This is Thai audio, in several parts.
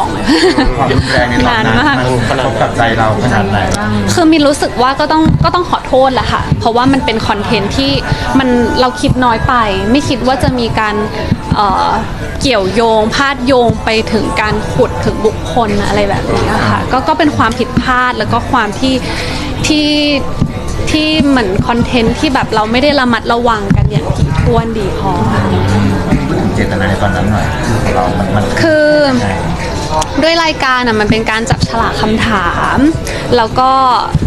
องเลย ความรุนแรงในตอนนั้นนานมาก มันกระทบกับใจเราขนาดไหนคือมินรู้สึกว่าก็ต้องก็ต้องขอโทษแหละค่ะ เพราะว่ามันเป็นคอนเทนต์ที่มันเราคิดน้อยไป ไม่คิดว่าจะมีการเอ่อเกี่ยวโยง พาดโยงไปถึงการขุดถึงบุคคลอะไรแบบนี้ค่ะก็ก็เป็นความผิดพลาดแล้วก็ความที่ที่ที่เหมือนคอนเทนต์ที่แบบเราไม่ได้ระมัดระวังกันอย่างถี่ถ้วนดีพอค่ะพูดถึงเจตนาในตอนนั้นหน่อยของเรา มันมันคือ ยังไง ด้วยรายการอะมันเป็นการจับฉลากคำถาม แล้วก็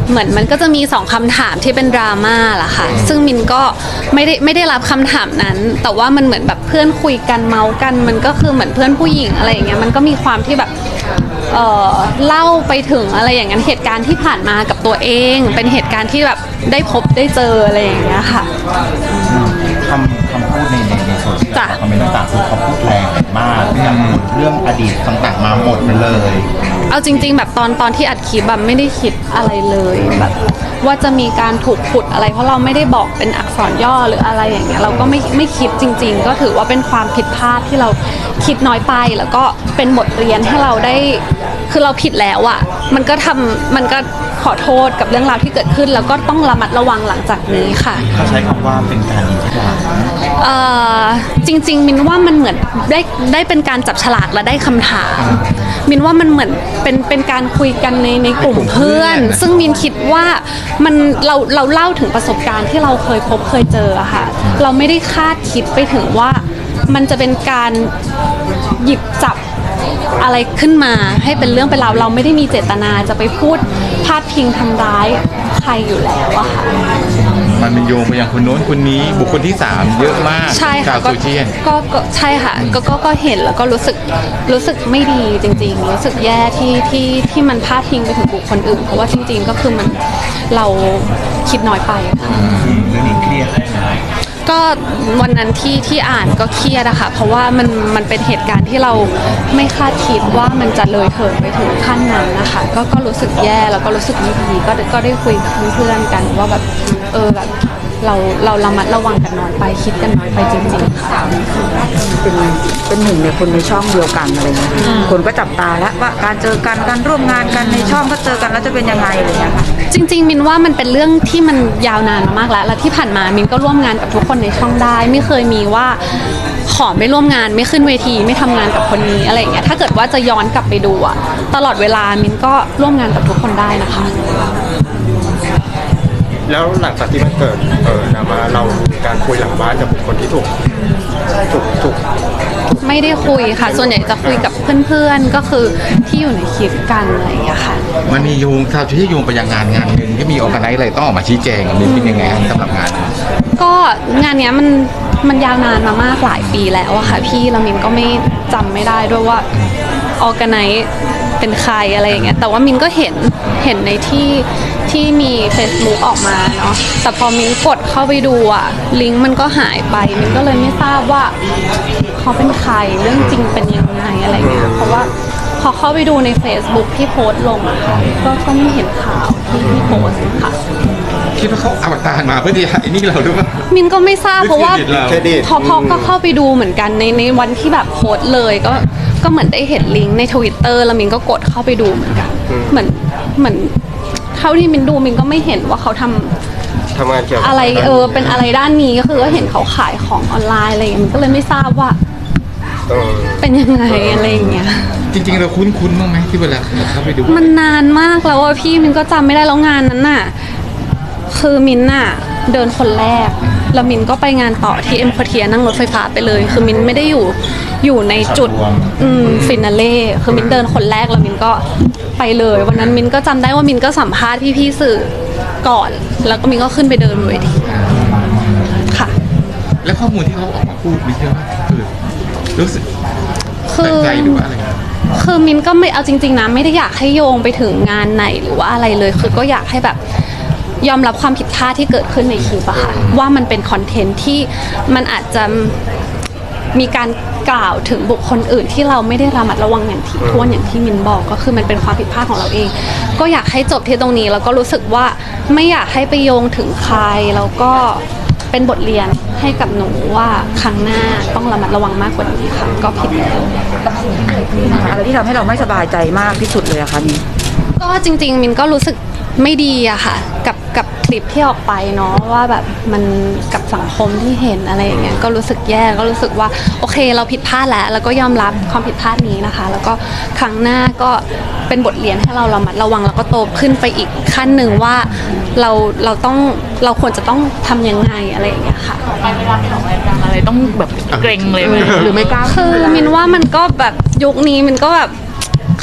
เหมือนมันก็จะมีสองคำถามที่เป็นดราม่าล่ะค่ะ ซึ่งมินก็ไม่ได้ไม่ได้รับคำถามนั้น แต่ว่ามันเหมือนแบบเพื่อนคุยกันเมาส์กัน มันก็คือเหมือนเพื่อนผู้หญิงอะไรอย่างเงี้ยมันก็มีความที่แบบเอ่อเล่าไปถึงอะไรอย่างนั้นเหตุการณ์ที่ผ่านมากับตัวเอง เป็นเหตุการณ์ที่แบบได้พบได้เจออะไรอย่างเงี้ยค่ะ ในโซเชียลจ้ะคอมเมนต์ต่างๆคือเขาพูดแรงมากเรื่องเรื่องอดีตต่างๆมาหมดเลย เอาจริง ๆ แบบตอนตอนที่อัดคลิปแบบไม่ได้คิดอะไรเลยแบบว่าจะมีการถูกขุดอะไร เพราะเราไม่ได้บอกเป็นอักษรย่อหรืออะไรอย่างเงี้ยเราก็ไม่ไม่คิดจริง ๆ ก็ถือว่าเป็นความผิดพลาดที่เราคิดน้อยไปแล้วก็เป็นบทเรียนให้เราได้ คือเราผิดแล้วอะ่ะมันก็ทำมันก็ ขอโทษกับเรื่องราวที่เกิดขึ้น แล้วก็ต้องระมัดระวังหลังจากนี้ค่ะ เขาใช้คำว่าเป็นการยิงที่หลังเอ่อจริง ๆ มินว่ามันเหมือนได้ได้เป็นการจับฉลากและได้คำถาม มินว่ามันเหมือนเป็นเป็นการคุยกันในในกลุ่มเพื่อน ซึ่งมินคิดว่ามันเราเราเล่าถึงประสบการณ์ที่เราเคยพบเคยเจออะค่ะ เราไม่ได้คาดคิดไปถึงว่ามันจะเป็นการหยิบจับ อะไรขึ้นมาให้เป็นเรื่องเป็นราวเราไม่ได้มีเจตนาจะไปพูดพาดพิงทำร้ายใครอยู่แล้วอะค่ะ มันเป็นโยงไปอย่างคนโน้นคนนี้บุคคลที่ 3 เยอะมากใช่ชาค่ะวโซเชียลก็ก็ใช่ค่ะก็ก็ก็เห็นแล้วก็รู้สึกรู้สึกไม่ดีจริง ๆ รู้สึกแย่ที่ที่ที่มันพาดพิงไปถึงบุคคลอื่น เพราะว่าจริง ๆ ก็คือมันเราคิดน้อยไปค่ะ เรื่องนี้เครียดไหม ก็วันนั้นที่ที่อ่านก็เครียดอะค่ะ เพราะว่ามันมันเป็นเหตุการณ์ที่เราไม่คาดคิดว่ามันจะเลยเถิดไปถึงขั้นนั้นนะคะก็ก็รู้สึกแย่แล้วก็รู้สึกไม่ดีก็ก็ได้คุยกับเพื่อนๆกันว่าแบบเออแบบเราเราระมัดระวังกันน้อยไปคิดกันน้อยไปจริงๆค่ะ เป็นเป็นหนึ่งในคนในช่องเดียวกันอะไรเงี้ยคนก็จับตาแล้วว่าการเจอกันการร่วมงานกันในช่องก็เจอกันแล้วจะเป็นยังไงอะไรเงี้ยค่ะ จริง ๆ มินว่ามันเป็นเรื่องที่มันยาวนานมามากแล้ว และที่ผ่านมามินก็ร่วมงานกับทุกคนในช่องได้ ไม่เคยมีว่าขอไม่ร่วมงานไม่ขึ้นเวทีไม่ทำงานกับคนนี้อะไรอย่างเงี้ยถ้าเกิดว่าจะย้อนกลับไปดูอะตลอดเวลามินก็ร่วมงานกับทุกคนได้นะคะ แล้วหลังจากที่มันเกิดเออดราม่าเรามีการคุยหลังบ้านกับคคลที่ถูกถูกถูก ไม่ได้คุยค่ะ ส่วนใหญ่จะคุยกับเพื่อนๆ ก็คือที่อยู่ในคลิปกันอะไรอย่างเงี้ยค่ะ มันมีโยงชาวโซเชียลโยงไปยังงานงานหนึ่งที่มีองค์การอะไรต้องออกมาชี้แจงมันเป็นยังไงฮะสำหรับงานนี้ก็งานเนี้ยมันมันยาวนานมามากหลายปีแล้วอะค่ะ พี่แล้วมินก็ไม่จำไม่ได้ด้วยว่าออแกไน เป็นใครอะไรอย่างเงี้ยแต่ว่ามินก็เห็นเห็นในที่ที่มี Facebook ออกมาเนาะแต่พอมินกดเข้าไปดูอะลิงก์มันก็หายไปมินก็เลยไม่ทราบว่าเขาเป็นใครเรื่องจริงเป็นยังไงอะไรเงี้ยเพราะว่าพอเข้าไปดูใน Facebook ที่โพสต์ลงอะค่ะก็ก็ไม่เห็นข่าวที่ที่โพสต์ค่ะ คิดว่าเขาอวตารมาเพื่อที่จะไอ้นี่เราด้วยป่ะมินก็ไม่ทราบเพราะว่าเครดิตเราเครดิต พอพอก็เข้าไปดูเหมือนกันในในวันที่แบบโพสต์เลยก็ ก็เหมือนได้เห็นลิงก์ในทวิตเตอร์แล้วมินก็กดเข้าไปดูเหมือนกันเหมือนเหมือนเท่าที่มินดูมินก็ไม่เห็นว่าเขาทำทำงานเกี่ยวกับอะไรเออเป็นอะไรด้านนี้ก็คือก็เห็นเขาขายของออนไลน์อะไรอย่างเงี้ยมินก็เลยไม่ทราบว่าเออเป็นยังไงอะไรอย่างเงี้ย จริงๆ เราคุ้นๆบ้างไหมที่เวลาเข้าไปดู มันนานมากแล้วอะพี่มินก็จำไม่ได้แล้วงานนั้นน่ะ คือมินน่ะเดินคนแรก แล้วมินก็ไปงานต่อที่เอ็มพอเทียนั่งรถไฟฟ้าไปเลย คือมินไม่ได้อยู่ อยู่ในจุดฉากรวมอืมฟินาเล่คือมินเดินคนแรกแล้วมินก็ไปเลย วันนั้นมินก็จำได้ว่ามินก็สัมภาษณ์พี่ๆสื่อก่อน แล้วก็มินก็ขึ้นไปเดินบนเวทีค่ะ แล้วข้อมูลที่เขาออกมาพูดมีเชื่อว่าเออรู้สึกคืแปลอกใจหรือว่าอะไรคือมินก็ไม่เอาจริง ๆนะไม่ได้อยากให้โยงไปถึงงานไหนหรือว่าอะไรเลย คือก็อยากให้แบบยอมรับความผิดพลาดที่เกิดขึ้นในคลิปอะค่ะว่ามันเป็นคอนเทนต์ที่มันอาจจะ มีการกล่าวถึงบุคคลอื่น ที่เราไม่ได้ระมัดระวังอย่างถี่ถ้วนอย่างที่มินบอกก็คือมันเป็นความผิดพลาดของเราเอง ก็อยากให้จบที่ตรงนี้แล้วก็รู้สึกว่าไม่อยากให้ไปโยงถึงใครแล้วก็เป็นบทเรียนให้กับหนูว่าครั้งหน้าต้องระมัดระวังมากกว่านี้ค่ะ ก็ผิดแล้วอะไรที่ทำให้เราไม่สบายใจมากที่สุดเลยอะคะมินก็จริง ๆ มินก็รู้สึก ไม่ดีอะค่ะ กับกับคลิปที่ออกไปเนาะว่าแบบมันกับสังคมที่เห็นอะไรอย่างเงี้ยก็รู้สึกแย่ก็รู้สึกว่าโอเคเราผิดพลาดแล้ว แล้วก็ยอมรับความผิดพลาดนี้นะคะ แล้วก็ครั้งหน้าก็เป็นบทเรียนให้เราระมัดระวังแล้วก็โตขึ้นไปอีกขั้นหนึ่งว่าเราเราต้องเราควรจะต้องทำยังไงอะไรอย่างเงี้ยค่ะอะไรต้องแบบเกรงเลยไหมหรือไม่กล้า คือมินว่ามันก็แบบยุคนี้มันก็แบบ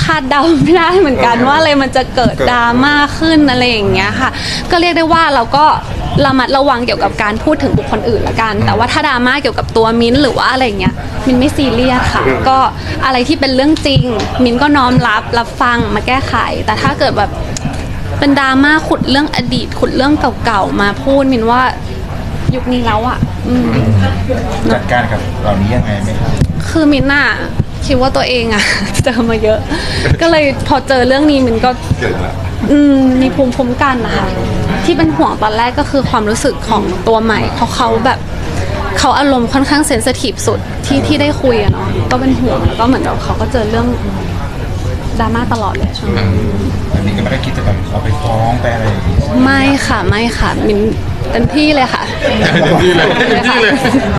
คาดเดาไม่ได้เหมือนกันว่าอะไรมันจะเกิดดราม่าขึ้นอะไรอย่างเงี้ยค่ะ ก็เรียกได้ว่าเราก็ระมัดระวังเกี่ยวกับการพูดถึงบุคคลอื่นละกัน แต่ว่าถ้าดราม่าเกี่ยวกับตัวมิ้นท์หรือว่าอะไรอย่างเงี้ยมินไม่ซีเรียสค่ะ ก็อะไรที่เป็นเรื่องจริง มินก็น้อมรับรับฟังมาแก้ไข แต่ถ้าเกิดแบบเป็นดราม่าขุดเรื่องอดีต ขุดเรื่องเก่าๆมาพูดมินว่ายุคนี้แล้วอะอืมจัดการกับเหล่านี้ยังไงไหมครับ คือมินน่ะ คิดว่าตัวเองอะ เจอมาเยอะ ก็เลยพอเจอเรื่องนี้มินก็เกิดแล้วอืมมีภูมิคุ้มกันนะคะที่เป็นห่วงตอนแรกก็คือความรู้สึกของตัวใหม่เพราะเขาแบบเขาอารมณ์ค่อนข้างเซนสทีฟสุดที่ที่ได้คุยอะเนาะก็เป็นห่วงแล้วก็เหมือนกับเขาก็เจอเรื่องดราม่าตลอดเลยช่วงนี้แบบนี้ก็ไม่ได้คิดจะแบบเอาไปฟ้องไปอะไรอย่างงี้ ไม่ค่ะไม่ค่ะมินเต็มที่เลยค่ะนี่เลยนี่เลย